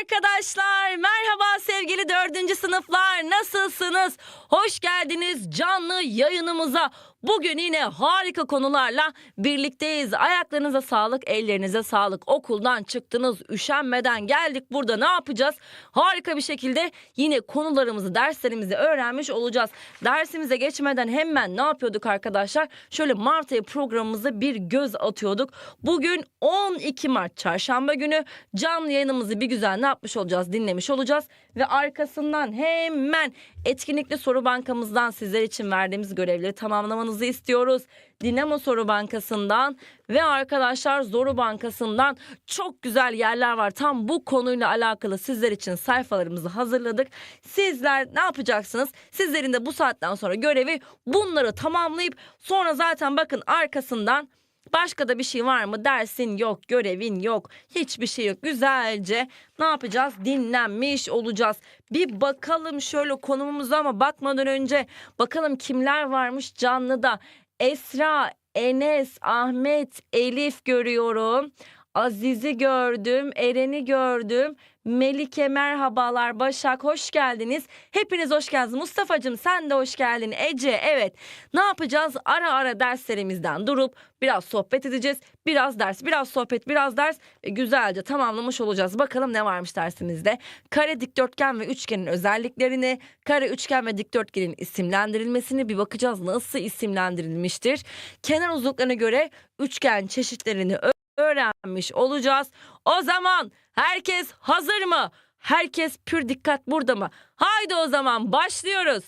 arkadaşlar. Merhaba sevgili dördüncü sınıflar. Nasılsınız? Hoş geldiniz canlı yayınımıza. Bugün yine harika konularla birlikteyiz. Ayaklarınıza sağlık, ellerinize sağlık. Okuldan çıktınız, üşenmeden geldik. Burada ne yapacağız? Harika bir şekilde yine konularımızı, derslerimizi öğrenmiş olacağız. Dersimize geçmeden hemen ne yapıyorduk arkadaşlar? Şöyle Mart ayı programımıza bir göz atıyorduk. Bugün 12 Mart çarşamba günü canlı yayınımızı bir güzel ne yapmış olacağız? Dinlemiş olacağız ve arkasından hemen etkinlikli soru bankamızdan sizler için verdiğimiz görevleri tamamlamanızı istiyoruz. Dinamo Soru Bankası'ndan ve arkadaşlar Zoru Bankası'ndan çok güzel yerler var. Tam bu konuyla alakalı sizler için sayfalarımızı hazırladık. Sizler ne yapacaksınız? Sizlerin de bu saatten sonra görevi bunları tamamlayıp sonra zaten bakın arkasından Başka da bir şey var mı? Dersin yok, görevin yok, hiçbir şey yok. Güzelce ne yapacağız? Dinlenmiş olacağız. Bir bakalım şöyle konumumuza ama bakmadan önce bakalım kimler varmış canlıda. Esra, Enes, Ahmet, Elif görüyorum. Aziz'i gördüm, Eren'i gördüm. Melike merhabalar, Başak hoş geldiniz. Hepiniz hoş geldiniz. Mustafa'cığım sen de hoş geldin. Ece evet. Ne yapacağız? Ara ara derslerimizden durup biraz sohbet edeceğiz. Biraz ders, biraz sohbet, biraz ders. ve güzelce tamamlamış olacağız. Bakalım ne varmış dersimizde. Kare, dikdörtgen ve üçgenin özelliklerini, kare, üçgen ve dikdörtgenin isimlendirilmesini bir bakacağız. Nasıl isimlendirilmiştir? Kenar uzunluklarına göre üçgen çeşitlerini öğrenmiş olacağız. O zaman herkes hazır mı? Herkes pür dikkat burada mı? Haydi o zaman başlıyoruz.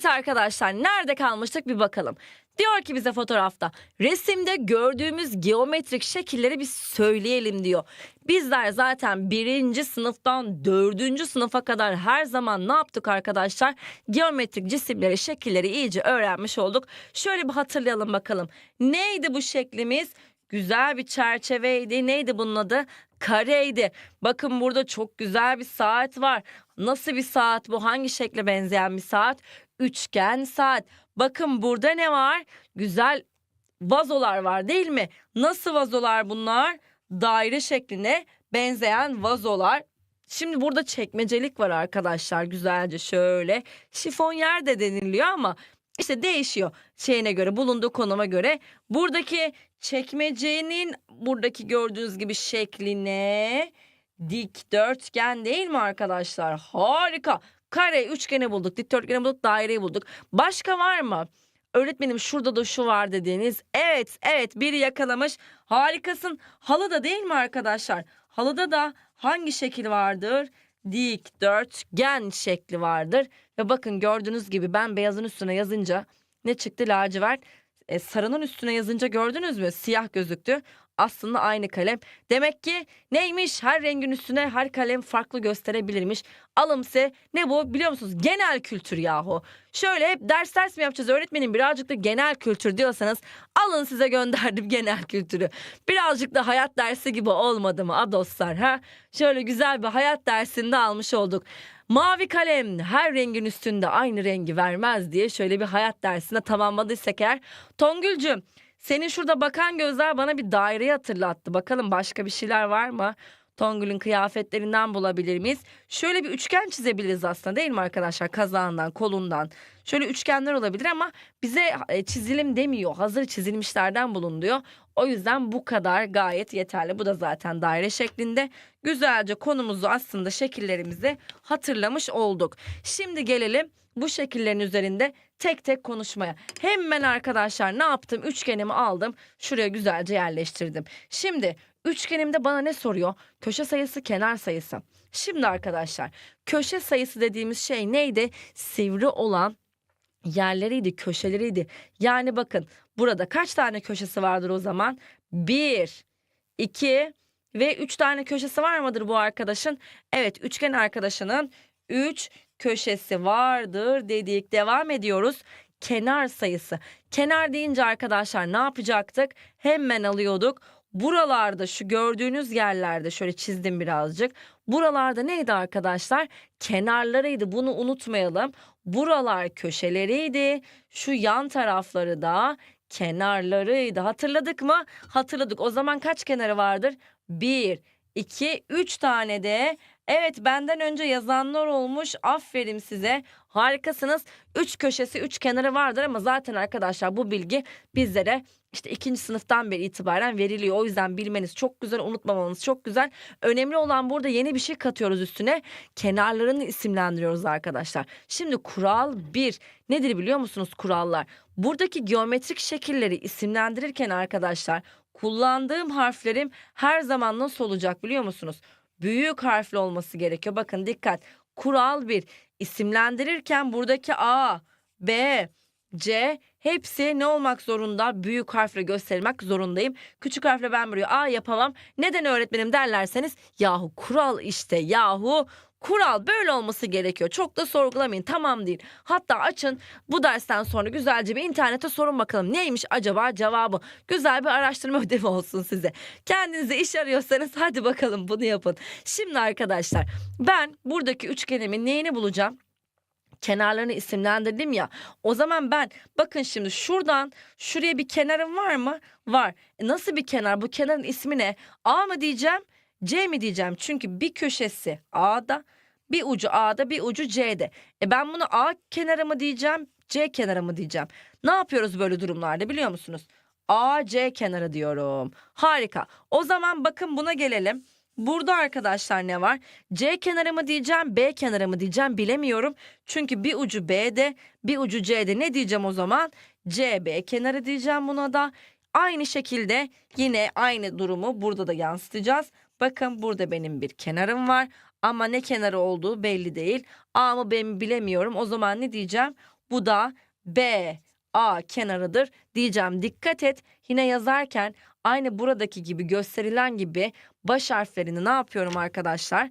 Evet arkadaşlar nerede kalmıştık bir bakalım. Diyor ki bize fotoğrafta resimde gördüğümüz geometrik şekilleri bir söyleyelim diyor. Bizler zaten birinci sınıftan dördüncü sınıfa kadar her zaman ne yaptık arkadaşlar? Geometrik cisimleri, şekilleri iyice öğrenmiş olduk. Şöyle bir hatırlayalım bakalım. Neydi bu şeklimiz? Güzel bir çerçeveydi. Neydi bunun adı? Kareydi. Bakın burada çok güzel bir saat var. Nasıl bir saat bu? Hangi şekle benzeyen bir saat? Üçgen saat. Bakın burada ne var? Güzel vazolar var değil mi? Nasıl vazolar bunlar? Daire şekline benzeyen vazolar. Şimdi burada çekmecelik var arkadaşlar güzelce şöyle. Şifonyer de deniliyor ama işte değişiyor şeyine göre bulunduğu konuma göre. Buradaki çekmecenin buradaki gördüğünüz gibi şekline dikdörtgen değil mi arkadaşlar? Harika. Kare, üçgeni bulduk, dikdörtgeni bulduk, daireyi bulduk. Başka var mı? Öğretmenim şurada da şu var dediğiniz. Evet, evet biri yakalamış. Harikasın. Halıda değil mi arkadaşlar? Halıda da hangi şekil vardır? Dikdörtgen şekli vardır. Ve bakın gördüğünüz gibi ben beyazın üstüne yazınca ne çıktı lacivert? E, sarının üstüne yazınca gördünüz mü? Siyah gözüktü. Aslında aynı kalem. Demek ki neymiş? Her rengin üstüne her kalem farklı gösterebilirmiş. Alımse ne bu biliyor musunuz? Genel kültür yahu. Şöyle hep ders ders mi yapacağız öğretmenim birazcık da genel kültür diyorsanız alın size gönderdim genel kültürü. Birazcık da hayat dersi gibi olmadı mı a dostlar ha? Şöyle güzel bir hayat dersinde almış olduk. Mavi kalem her rengin üstünde aynı rengi vermez diye şöyle bir hayat dersinde tamamladıysak eğer. Tongülcüm senin şurada bakan gözler bana bir daireyi hatırlattı. Bakalım başka bir şeyler var mı? Tongül'ün kıyafetlerinden bulabilir miyiz? Şöyle bir üçgen çizebiliriz aslında değil mi arkadaşlar? Kazağından, kolundan. Şöyle üçgenler olabilir ama bize e, çizilim demiyor. Hazır çizilmişlerden bulun diyor. O yüzden bu kadar gayet yeterli. Bu da zaten daire şeklinde. Güzelce konumuzu aslında şekillerimizi hatırlamış olduk. Şimdi gelelim bu şekillerin üzerinde tek tek konuşmaya. Hemen arkadaşlar ne yaptım? Üçgenimi aldım. Şuraya güzelce yerleştirdim. Şimdi üçgenimde bana ne soruyor? Köşe sayısı, kenar sayısı. Şimdi arkadaşlar köşe sayısı dediğimiz şey neydi? Sivri olan yerleriydi, köşeleriydi. Yani bakın burada kaç tane köşesi vardır o zaman? Bir, iki ve üç tane köşesi var mıdır bu arkadaşın? Evet üçgen arkadaşının üç köşesi vardır dedik. Devam ediyoruz. Kenar sayısı. Kenar deyince arkadaşlar ne yapacaktık? Hemen alıyorduk. Buralarda şu gördüğünüz yerlerde şöyle çizdim birazcık. Buralarda neydi arkadaşlar? Kenarlarıydı. Bunu unutmayalım. Buralar köşeleriydi. Şu yan tarafları da kenarlarıydı. Hatırladık mı? Hatırladık. O zaman kaç kenarı vardır? 1, 2, 3 tane de. Evet benden önce yazanlar olmuş. Aferin size. Harikasınız. 3 köşesi 3 kenarı vardır ama zaten arkadaşlar bu bilgi bizlere işte ikinci sınıftan beri itibaren veriliyor. O yüzden bilmeniz çok güzel, unutmamanız çok güzel. Önemli olan burada yeni bir şey katıyoruz üstüne. Kenarlarını isimlendiriyoruz arkadaşlar. Şimdi kural 1. Nedir biliyor musunuz kurallar? Buradaki geometrik şekilleri isimlendirirken arkadaşlar kullandığım harflerim her zaman nasıl olacak biliyor musunuz? Büyük harfli olması gerekiyor. Bakın dikkat. Kural 1. İsimlendirirken buradaki A, B, C hepsi ne olmak zorunda? Büyük harfle göstermek zorundayım. Küçük harfle ben buraya A yapamam. Neden öğretmenim derlerseniz yahu kural işte yahu Kural böyle olması gerekiyor. Çok da sorgulamayın. Tamam değil. Hatta açın bu dersten sonra güzelce bir internete sorun bakalım. Neymiş acaba cevabı? Güzel bir araştırma ödevi olsun size. Kendinize iş arıyorsanız hadi bakalım bunu yapın. Şimdi arkadaşlar ben buradaki üçgenimin neyini bulacağım? Kenarlarını isimlendirdim ya. O zaman ben bakın şimdi şuradan şuraya bir kenarım var mı? Var. E nasıl bir kenar? Bu kenarın ismi ne? A mı diyeceğim? C mi diyeceğim? Çünkü bir köşesi A'da, bir ucu A'da, bir ucu C'de. E ben bunu A kenarı mı diyeceğim, C kenarı mı diyeceğim? Ne yapıyoruz böyle durumlarda biliyor musunuz? A, C kenarı diyorum. Harika. O zaman bakın buna gelelim. Burada arkadaşlar ne var? C kenarı mı diyeceğim, B kenarı mı diyeceğim bilemiyorum. Çünkü bir ucu B'de, bir ucu C'de. Ne diyeceğim o zaman? C, B kenarı diyeceğim buna da. Aynı şekilde yine aynı durumu burada da yansıtacağız. Bakın burada benim bir kenarım var ama ne kenarı olduğu belli değil. A mı B mi bilemiyorum. O zaman ne diyeceğim? Bu da B, A kenarıdır diyeceğim. Dikkat et yine yazarken aynı buradaki gibi gösterilen gibi baş harflerini ne yapıyorum arkadaşlar?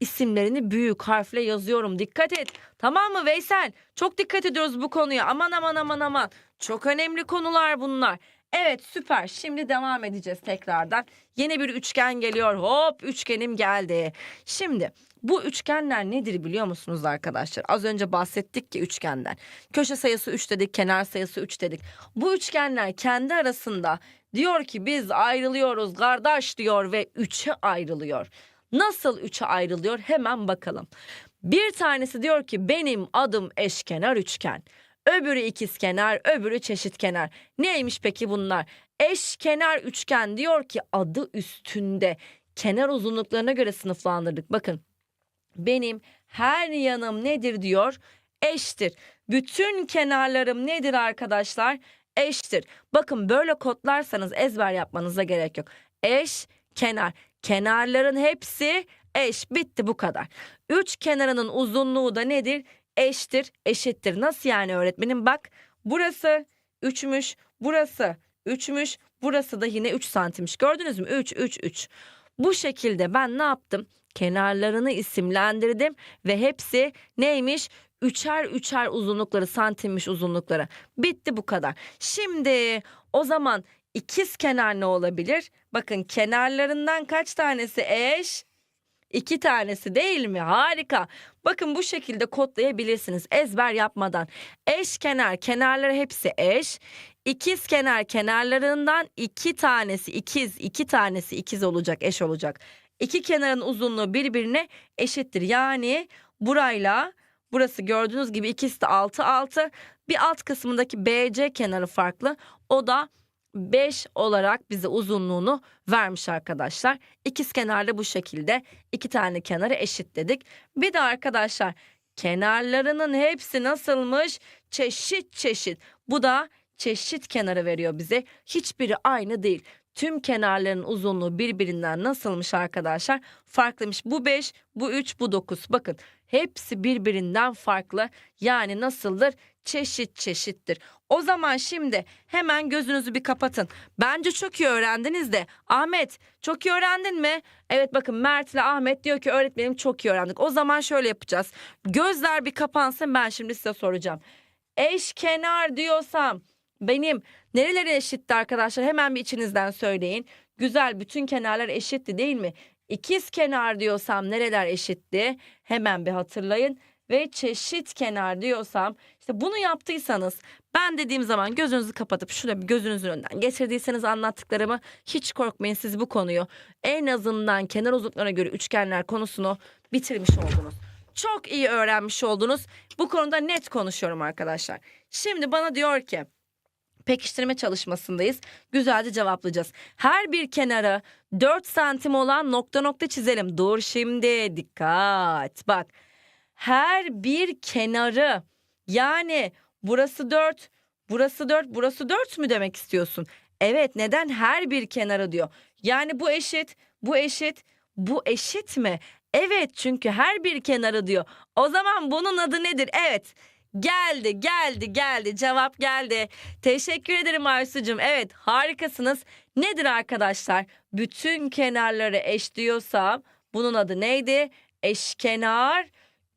İsimlerini büyük harfle yazıyorum. Dikkat et. Tamam mı Veysel? Çok dikkat ediyoruz bu konuya. Aman aman aman aman. Çok önemli konular bunlar. Evet süper. Şimdi devam edeceğiz tekrardan. Yeni bir üçgen geliyor. Hop üçgenim geldi. Şimdi bu üçgenler nedir biliyor musunuz arkadaşlar? Az önce bahsettik ki üçgenden. Köşe sayısı 3 dedik, kenar sayısı 3 dedik. Bu üçgenler kendi arasında diyor ki biz ayrılıyoruz kardeş diyor ve 3'e ayrılıyor. Nasıl 3'e ayrılıyor? Hemen bakalım. Bir tanesi diyor ki benim adım eşkenar üçgen. Öbürü ikizkenar, öbürü çeşitkenar. Neymiş peki bunlar? Eşkenar üçgen diyor ki adı üstünde. Kenar uzunluklarına göre sınıflandırdık. Bakın benim her yanım nedir diyor? Eştir. Bütün kenarlarım nedir arkadaşlar? Eştir. Bakın böyle kodlarsanız ezber yapmanıza gerek yok. Eş, kenar. Kenarların hepsi eş. Bitti bu kadar. Üç kenarının uzunluğu da nedir? Eştir, eşittir. Nasıl yani öğretmenim? Bak burası 3'müş, burası 3'müş, burası da yine 3 santimmiş. Gördünüz mü? 3, 3, 3. Bu şekilde ben ne yaptım? Kenarlarını isimlendirdim ve hepsi neymiş? Üçer üçer uzunlukları santimmiş uzunlukları. Bitti bu kadar. Şimdi o zaman ikiz kenar ne olabilir? Bakın kenarlarından kaç tanesi eş? İki tanesi değil mi? Harika. Bakın bu şekilde kodlayabilirsiniz ezber yapmadan. Eş kenar kenarları hepsi eş. İkiz kenar kenarlarından iki tanesi ikiz, iki tanesi ikiz olacak, eş olacak. İki kenarın uzunluğu birbirine eşittir. Yani burayla burası gördüğünüz gibi ikisi de 6 6. Bir alt kısmındaki BC kenarı farklı. O da 5 olarak bize uzunluğunu vermiş arkadaşlar. İkiz kenarlı bu şekilde iki tane kenarı eşitledik. Bir de arkadaşlar kenarlarının hepsi nasılmış? Çeşit çeşit. Bu da çeşit kenarı veriyor bize. Hiçbiri aynı değil. Tüm kenarların uzunluğu birbirinden nasılmış arkadaşlar? Farklıymış. Bu 5, bu 3, bu 9. Bakın hepsi birbirinden farklı. Yani nasıldır? Çeşit çeşittir. O zaman şimdi hemen gözünüzü bir kapatın. Bence çok iyi öğrendiniz de. Ahmet çok iyi öğrendin mi? Evet bakın Mert ile Ahmet diyor ki öğretmenim çok iyi öğrendik. O zaman şöyle yapacağız. Gözler bir kapansın ben şimdi size soracağım. Eşkenar diyorsam benim nereleri eşitti arkadaşlar? Hemen bir içinizden söyleyin. Güzel bütün kenarlar eşitti değil mi? İkiz kenar diyorsam nereler eşitti? Hemen bir hatırlayın. ve çeşit kenar diyorsam işte bunu yaptıysanız ben dediğim zaman gözünüzü kapatıp şöyle bir gözünüzün önünden geçirdiyseniz anlattıklarımı hiç korkmayın siz bu konuyu en azından kenar uzunluklarına göre üçgenler konusunu bitirmiş oldunuz. Çok iyi öğrenmiş oldunuz. Bu konuda net konuşuyorum arkadaşlar. Şimdi bana diyor ki pekiştirme çalışmasındayız. Güzelce cevaplayacağız. Her bir kenara 4 santim olan nokta nokta çizelim. Dur şimdi dikkat. Bak her bir kenarı yani burası 4, burası 4, burası 4 mü demek istiyorsun? Evet neden her bir kenarı diyor. Yani bu eşit, bu eşit, bu eşit mi? Evet çünkü her bir kenarı diyor. O zaman bunun adı nedir? Evet geldi geldi geldi cevap geldi. Teşekkür ederim Aysu'cum. Evet harikasınız. Nedir arkadaşlar? Bütün kenarları eş diyorsam bunun adı neydi? Eşkenar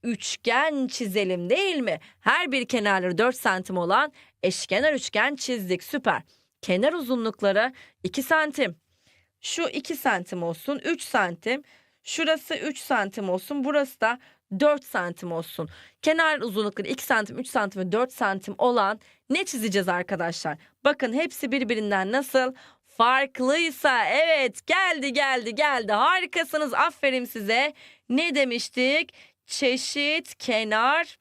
üçgen çizelim değil mi? Her bir kenarları 4 santim olan eşkenar üçgen çizdik. Süper. Kenar uzunlukları 2 santim. Şu 2 santim olsun 3 santim. Şurası 3 santim olsun. Burası da 4 santim olsun. Kenar uzunlukları 2 santim, 3 santim ve 4 santim olan ne çizeceğiz arkadaşlar? Bakın hepsi birbirinden nasıl? Farklıysa evet geldi geldi geldi harikasınız aferin size. Ne demiştik? Çeşit kenar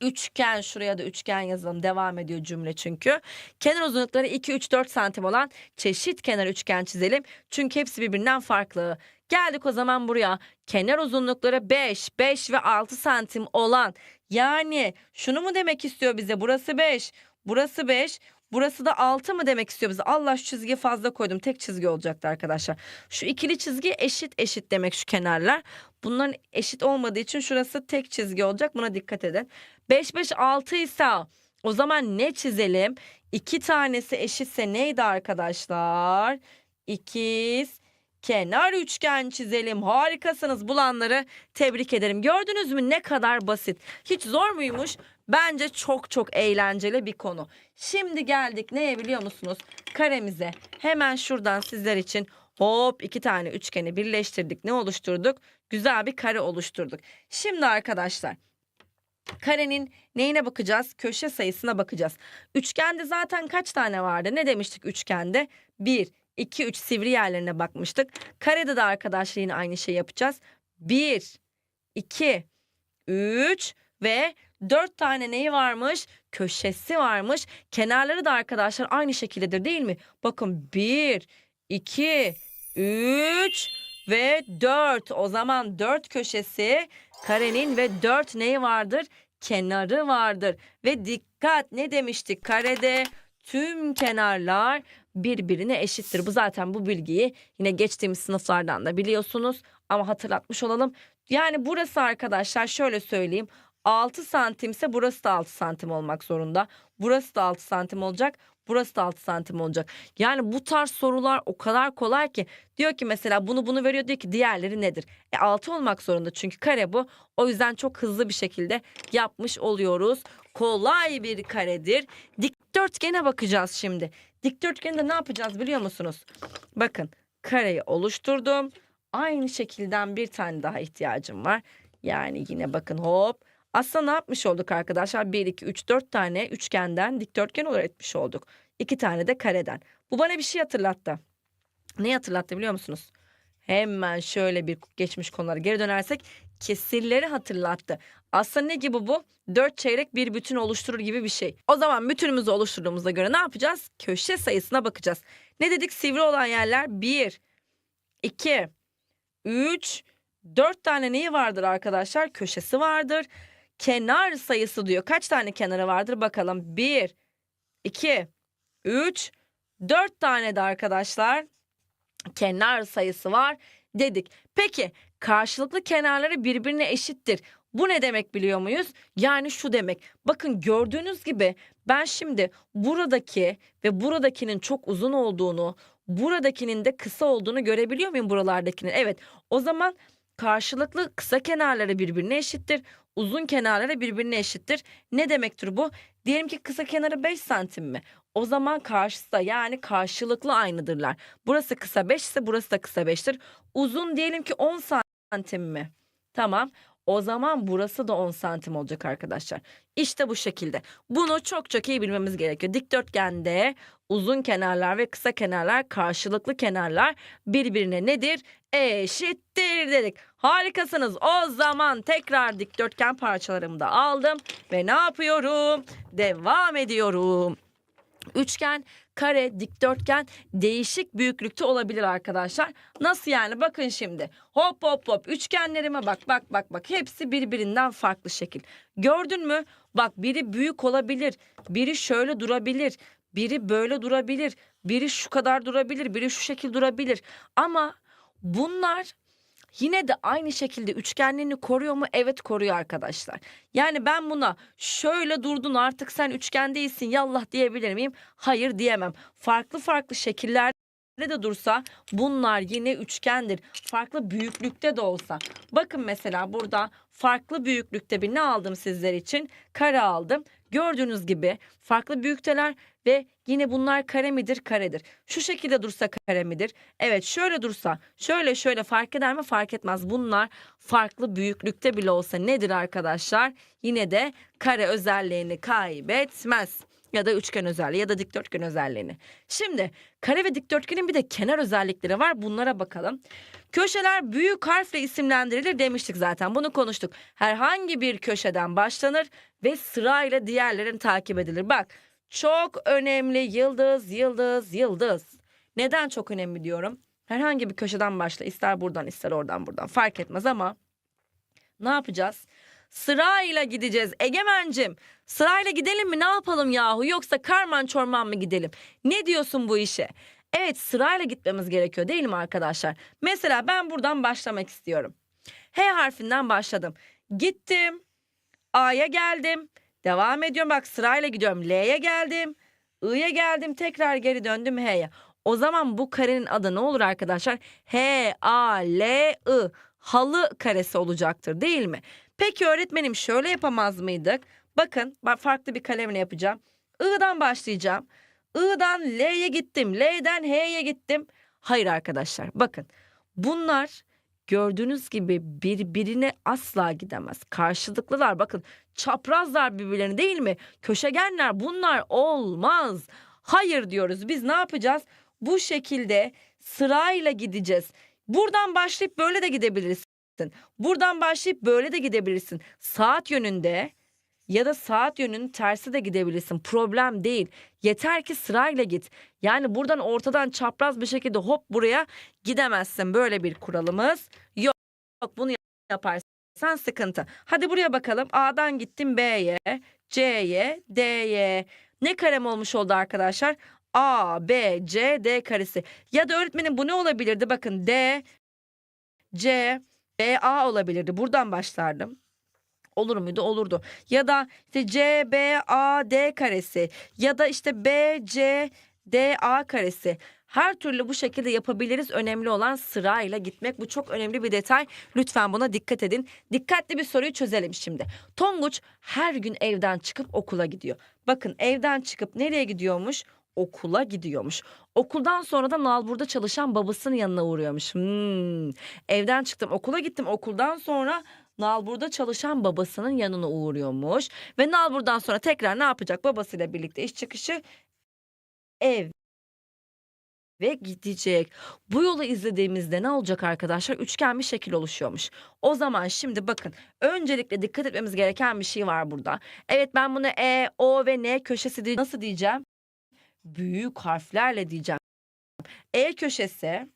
üçgen şuraya da üçgen yazalım devam ediyor cümle çünkü. Kenar uzunlukları 2 3 4 santim olan çeşit kenar üçgen çizelim. Çünkü hepsi birbirinden farklı. Geldik o zaman buraya. Kenar uzunlukları 5, 5 ve 6 santim olan yani şunu mu demek istiyor bize? Burası 5, burası 5, burası da 6 mı demek istiyor bize? Allah şu çizgiyi fazla koydum. Tek çizgi olacaktı arkadaşlar. Şu ikili çizgi eşit eşit demek şu kenarlar. Bunların eşit olmadığı için şurası tek çizgi olacak. Buna dikkat edin. 5 5 6 ise o zaman ne çizelim? İki tanesi eşitse neydi arkadaşlar? İkiz kenar üçgen çizelim. Harikasınız bulanları tebrik ederim. Gördünüz mü ne kadar basit. Hiç zor muymuş? Bence çok çok eğlenceli bir konu. Şimdi geldik neye biliyor musunuz? Karemize. Hemen şuradan sizler için hop iki tane üçgeni birleştirdik. Ne oluşturduk? Güzel bir kare oluşturduk. Şimdi arkadaşlar karenin neyine bakacağız? Köşe sayısına bakacağız. Üçgende zaten kaç tane vardı? Ne demiştik üçgende? 1, 2, 3 sivri yerlerine bakmıştık. Karede de arkadaşlar yine aynı şey yapacağız. 1, 2, 3 ve 4 tane neyi varmış? Köşesi varmış. Kenarları da arkadaşlar aynı şekildedir değil mi? Bakın 1, 2, 3 ve 4. O zaman 4 köşesi karenin ve 4 neyi vardır? Kenarı vardır. Ve dikkat ne demiştik? Karede tüm kenarlar birbirine eşittir. Bu zaten bu bilgiyi yine geçtiğimiz sınıflardan da biliyorsunuz ama hatırlatmış olalım. Yani burası arkadaşlar şöyle söyleyeyim 6 santimse burası da 6 santim olmak zorunda. Burası da 6 santim olacak. Burası da 6 santim olacak. Yani bu tarz sorular o kadar kolay ki. Diyor ki mesela bunu bunu veriyor diyor ki diğerleri nedir? E 6 olmak zorunda çünkü kare bu. O yüzden çok hızlı bir şekilde yapmış oluyoruz. Kolay bir karedir. Dikdörtgene bakacağız şimdi. Dikdörtgende ne yapacağız biliyor musunuz? Bakın kareyi oluşturdum. Aynı şekilden bir tane daha ihtiyacım var. Yani yine bakın hop. Aslında ne yapmış olduk arkadaşlar? 1, 2, 3, 4 tane üçgenden dikdörtgen olarak etmiş olduk. 2 tane de kareden. Bu bana bir şey hatırlattı. Ne hatırlattı biliyor musunuz? Hemen şöyle bir geçmiş konulara geri dönersek kesirleri hatırlattı. Aslında ne gibi bu? Dört çeyrek bir bütün oluşturur gibi bir şey. O zaman bütünümüzü oluşturduğumuza göre ne yapacağız? Köşe sayısına bakacağız. Ne dedik? Sivri olan yerler 1, 2, 3, 4 tane neyi vardır arkadaşlar? Köşesi vardır. Kenar sayısı diyor. Kaç tane kenarı vardır bakalım. 1, 2, 3, 4 tane de arkadaşlar kenar sayısı var dedik. Peki karşılıklı kenarları birbirine eşittir. Bu ne demek biliyor muyuz? Yani şu demek. Bakın gördüğünüz gibi ben şimdi buradaki ve buradakinin çok uzun olduğunu, buradakinin de kısa olduğunu görebiliyor muyum buralardakinin? Evet. O zaman karşılıklı kısa kenarları birbirine eşittir. Uzun kenarları birbirine eşittir. Ne demektir bu? Diyelim ki kısa kenarı 5 santim mi? O zaman karşısı da yani karşılıklı aynıdırlar. Burası kısa 5 ise burası da kısa 5'tir. Uzun diyelim ki 10 santim mi? Tamam. O zaman burası da 10 santim olacak arkadaşlar. İşte bu şekilde. Bunu çok çok iyi bilmemiz gerekiyor. Dikdörtgende uzun kenarlar ve kısa kenarlar karşılıklı kenarlar birbirine nedir? Eşittir dedik. Harikasınız. O zaman tekrar dikdörtgen parçalarımı da aldım ve ne yapıyorum? Devam ediyorum. Üçgen, kare, dikdörtgen değişik büyüklükte olabilir arkadaşlar. Nasıl yani? Bakın şimdi. Hop hop hop. Üçgenlerime bak bak bak bak. Hepsi birbirinden farklı şekil. Gördün mü? Bak biri büyük olabilir. Biri şöyle durabilir. Biri böyle durabilir. Biri şu kadar durabilir. Biri şu şekil durabilir. Ama bunlar Yine de aynı şekilde üçgenliğini koruyor mu? Evet koruyor arkadaşlar. Yani ben buna şöyle durdun artık sen üçgen değilsin yallah diyebilir miyim? Hayır diyemem. Farklı farklı şekillerde de dursa bunlar yine üçgendir. Farklı büyüklükte de olsa. Bakın mesela burada farklı büyüklükte bir ne aldım sizler için? Kare aldım. Gördüğünüz gibi farklı büyükteler ve yine bunlar kare midir? Karedir. Şu şekilde dursa kare midir? Evet şöyle dursa şöyle şöyle fark eder mi? Fark etmez. Bunlar farklı büyüklükte bile olsa nedir arkadaşlar? Yine de kare özelliğini kaybetmez. Ya da üçgen özelliği ya da dikdörtgen özelliğini. Şimdi kare ve dikdörtgenin bir de kenar özellikleri var. Bunlara bakalım. Köşeler büyük harfle isimlendirilir demiştik zaten. Bunu konuştuk. Herhangi bir köşeden başlanır ve sırayla diğerlerini takip edilir. Bak çok önemli yıldız, yıldız, yıldız. Neden çok önemli diyorum? Herhangi bir köşeden başla. ister buradan ister oradan buradan fark etmez ama ne yapacağız? Sırayla gideceğiz Egemencim. Sırayla gidelim mi ne yapalım yahu yoksa karman çorman mı gidelim? Ne diyorsun bu işe? Evet sırayla gitmemiz gerekiyor değil mi arkadaşlar? Mesela ben buradan başlamak istiyorum. H harfinden başladım. Gittim. A'ya geldim. Devam ediyorum bak sırayla gidiyorum. L'ye geldim. I'ya geldim. Tekrar geri döndüm H'ye. O zaman bu karenin adı ne olur arkadaşlar? H, A, L, I. Halı karesi olacaktır değil mi? Peki öğretmenim şöyle yapamaz mıydık? Bakın farklı bir kalemle yapacağım. I'dan başlayacağım. I'dan L'ye gittim. L'den H'ye gittim. Hayır arkadaşlar bakın bunlar gördüğünüz gibi birbirine asla gidemez. Karşılıklılar bakın çaprazlar birbirlerine değil mi? Köşegenler bunlar olmaz. Hayır diyoruz biz ne yapacağız? Bu şekilde sırayla gideceğiz. Buradan başlayıp böyle de gidebilirsin. Buradan başlayıp böyle de gidebilirsin. Saat yönünde ya da saat yönünün tersi de gidebilirsin. Problem değil. Yeter ki sırayla git. Yani buradan ortadan çapraz bir şekilde hop buraya gidemezsin. Böyle bir kuralımız yok. Bunu yaparsan sıkıntı. Hadi buraya bakalım. A'dan gittim B'ye, C'ye, D'ye. Ne karem olmuş oldu arkadaşlar? A, B, C, D karesi. Ya da öğretmenim bu ne olabilirdi? Bakın D, C, B, A olabilirdi. Buradan başlardım. Olur muydu? Olurdu. Ya da işte C, B, A, D karesi. Ya da işte B, C, D, A karesi. Her türlü bu şekilde yapabiliriz. Önemli olan sırayla gitmek. Bu çok önemli bir detay. Lütfen buna dikkat edin. Dikkatli bir soruyu çözelim şimdi. Tonguç her gün evden çıkıp okula gidiyor. Bakın evden çıkıp nereye gidiyormuş? Okula gidiyormuş. Okuldan sonra da Nalbur'da çalışan babasının yanına uğruyormuş. Hmm. Evden çıktım okula gittim. Okuldan sonra Nalbur'da çalışan babasının yanına uğruyormuş. Ve Nalbur'dan sonra tekrar ne yapacak? Babasıyla birlikte iş çıkışı ev ve gidecek. Bu yolu izlediğimizde ne olacak arkadaşlar? Üçgen bir şekil oluşuyormuş. O zaman şimdi bakın öncelikle dikkat etmemiz gereken bir şey var burada. Evet ben bunu E, O ve N köşesi diye nasıl diyeceğim? Büyük harflerle diyeceğim. E köşesi,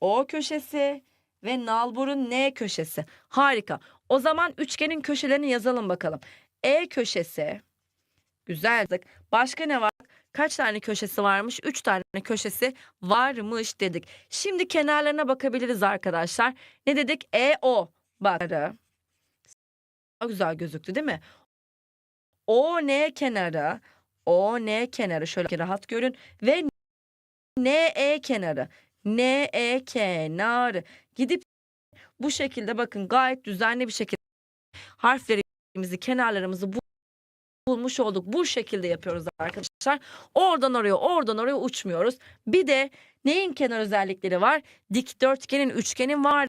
O köşesi ve nalburun N köşesi. Harika. O zaman üçgenin köşelerini yazalım bakalım. E köşesi. Güzel. Başka ne var? Kaç tane köşesi varmış? 3 tane köşesi varmış dedik. Şimdi kenarlarına bakabiliriz arkadaşlar. Ne dedik? E O. Bak. Daha güzel gözüktü değil mi? O N kenarı. O N kenarı şöyle rahat görün ve N E kenarı. N E kenarı. Gidip bu şekilde bakın gayet düzenli bir şekilde harflerimizi kenarlarımızı bu bulmuş olduk. Bu şekilde yapıyoruz arkadaşlar. Oradan oraya, oradan oraya uçmuyoruz. Bir de neyin kenar özellikleri var? Dikdörtgenin, üçgenin var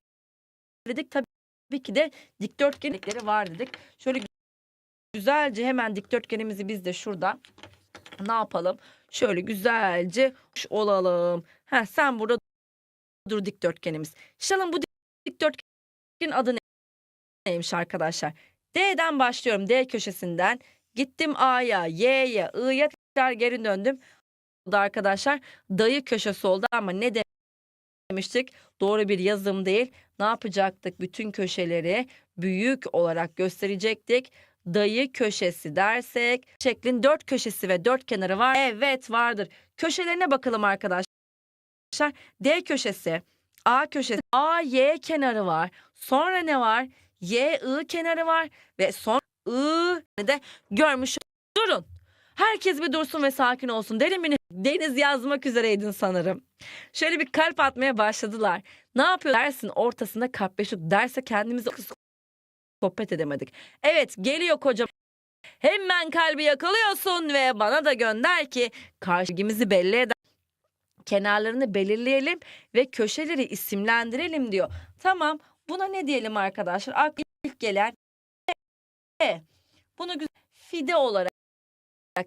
dedik. Tabii ki de dikdörtgenlikleri var dedik. Şöyle güzelce hemen dikdörtgenimizi biz de şurada ne yapalım? Şöyle güzelce olalım. Ha sen burada dur dikdörtgenimiz. Şalım bu dikdörtgenin adı ne- neymiş arkadaşlar? D'den başlıyorum. D köşesinden gittim A'ya, Y'ye, I'ya tekrar geri döndüm. Bu da arkadaşlar dayı köşesi oldu ama ne demiştik? Doğru bir yazım değil. Ne yapacaktık? Bütün köşeleri büyük olarak gösterecektik. Dayı köşesi dersek şeklin dört köşesi ve dört kenarı var. Evet vardır. Köşelerine bakalım arkadaşlar. D köşesi, A köşesi, A, Y kenarı var. Sonra ne var? Y, I kenarı var ve son I de görmüş. Durun. Herkes bir dursun ve sakin olsun. Derin deniz yazmak üzereydin sanırım. Şöyle bir kalp atmaya başladılar. Ne yapıyor dersin ortasında kalpleşik derse kendimizi sohbet edemedik. Evet geliyor kocam. Hemen kalbi yakalıyorsun ve bana da gönder ki karşımızı belli eder. Kenarlarını belirleyelim ve köşeleri isimlendirelim diyor. Tamam buna ne diyelim arkadaşlar? Aklı ilk gelen E. Bunu fide olarak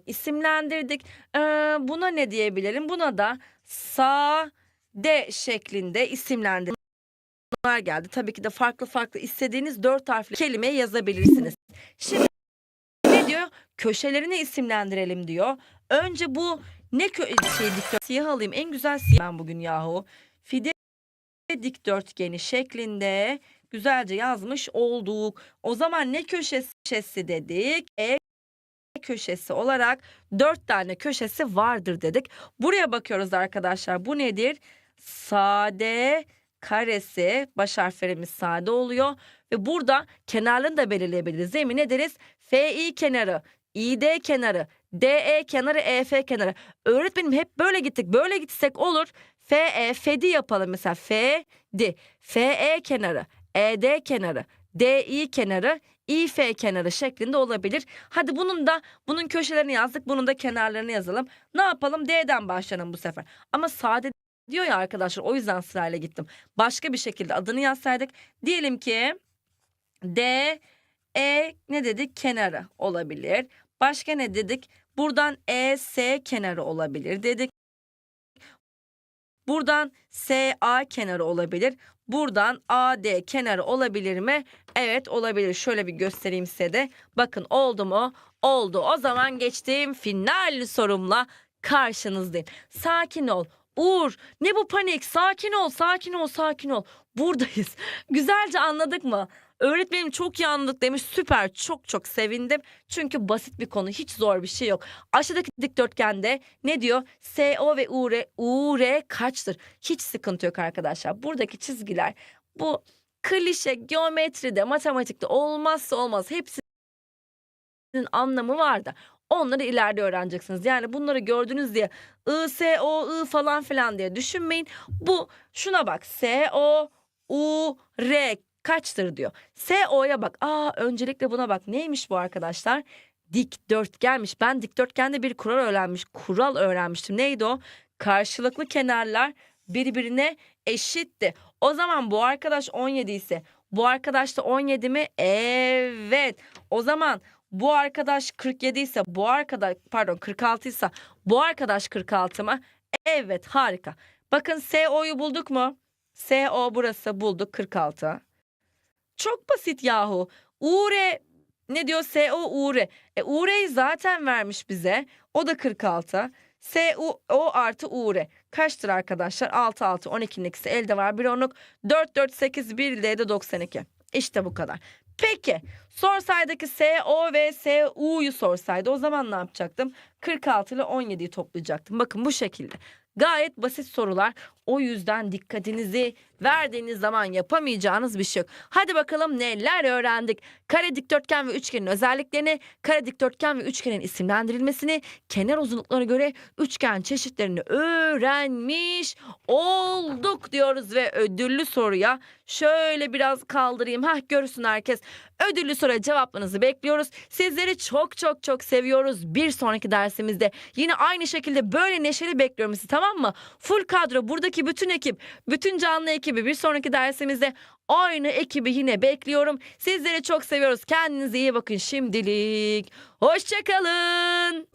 isimlendirdik. Ee, buna ne diyebilirim? Buna da sade şeklinde isimlendirdik. Bunlar geldi. Tabii ki de farklı farklı istediğiniz dört harfli kelimeyi yazabilirsiniz. Şimdi ne diyor? Köşelerini isimlendirelim diyor. Önce bu ne kö şey dikdört siyah alayım. En güzel siyah ben bugün yahu. Fide dikdörtgeni şeklinde güzelce yazmış olduk. O zaman ne köşesi dedik? E köşesi olarak dört tane köşesi vardır dedik. Buraya bakıyoruz arkadaşlar. Bu nedir? Sade karesi baş harflerimiz sade oluyor ve burada kenarlarını da belirleyebiliriz değil mi? Ne deriz? FI kenarı, İD kenarı, DE kenarı, EF kenarı. Öğretmenim hep böyle gittik. Böyle gitsek olur. FE, FED'i yapalım mesela. FED'i, FE kenarı, ED kenarı, DI kenarı, İF kenarı şeklinde olabilir. Hadi bunun da bunun köşelerini yazdık. Bunun da kenarlarını yazalım. Ne yapalım? D'den başlayalım bu sefer. Ama sade diyor ya arkadaşlar o yüzden sırayla gittim. Başka bir şekilde adını yazsaydık. Diyelim ki D, E ne dedik? Kenarı olabilir. Başka ne dedik? Buradan E, S kenarı olabilir dedik. Buradan SA kenarı olabilir. Buradan AD kenarı olabilir mi? Evet olabilir. Şöyle bir göstereyim size de. Bakın oldu mu? Oldu. O zaman geçtiğim final sorumla karşınızdayım. Sakin ol. Uğur ne bu panik? Sakin ol, sakin ol, sakin ol. Buradayız. Güzelce anladık mı? Öğretmenim çok iyi anladık demiş. Süper. Çok çok sevindim. Çünkü basit bir konu. Hiç zor bir şey yok. Aşağıdaki dikdörtgende ne diyor? SO ve UR, UR kaçtır? Hiç sıkıntı yok arkadaşlar. Buradaki çizgiler bu klişe geometride, matematikte olmazsa olmaz. Hepsinin anlamı var da. Onları ileride öğreneceksiniz. Yani bunları gördünüz diye I, S, O, I falan filan diye düşünmeyin. Bu şuna bak. S, O, U, R kaçtır diyor. S, O'ya bak. Aa öncelikle buna bak. Neymiş bu arkadaşlar? Dikdörtgenmiş. Ben dikdörtgende bir kural öğrenmiş, kural öğrenmiştim. Neydi o? Karşılıklı kenarlar birbirine eşitti. O zaman bu arkadaş 17 ise bu arkadaş da 17 mi? Evet. O zaman bu arkadaş 47 ise bu arkadaş pardon 46 ise bu arkadaş 46 mı? Evet harika. Bakın SO'yu bulduk mu? SO burası bulduk 46. Çok basit yahu. UR ne diyor SO UR. E UR'yi zaten vermiş bize. O da 46. SU O artı UR. Kaçtır arkadaşlar? 6 6 12'nin ikisi elde var. Bir onluk 4 4 8 1 D'de 92. İşte bu kadar. Peki sorsaydaki SO ve SU'yu sorsaydı o zaman ne yapacaktım? 46 ile 17'yi toplayacaktım. Bakın bu şekilde. Gayet basit sorular. O yüzden dikkatinizi verdiğiniz zaman yapamayacağınız bir şey yok. Hadi bakalım neler öğrendik. Kare dikdörtgen ve üçgenin özelliklerini, kare dikdörtgen ve üçgenin isimlendirilmesini, kenar uzunluklarına göre üçgen çeşitlerini öğrenmiş olduk diyoruz ve ödüllü soruya şöyle biraz kaldırayım. Hah görsün herkes. Ödüllü soruya cevaplarınızı bekliyoruz. Sizleri çok çok çok seviyoruz. Bir sonraki dersimizde yine aynı şekilde böyle neşeli bekliyorum sizi tamam mı? Full kadro buradaki sınıftaki bütün ekip, bütün canlı ekibi bir sonraki dersimizde aynı ekibi yine bekliyorum. Sizleri çok seviyoruz. Kendinize iyi bakın şimdilik. Hoşçakalın.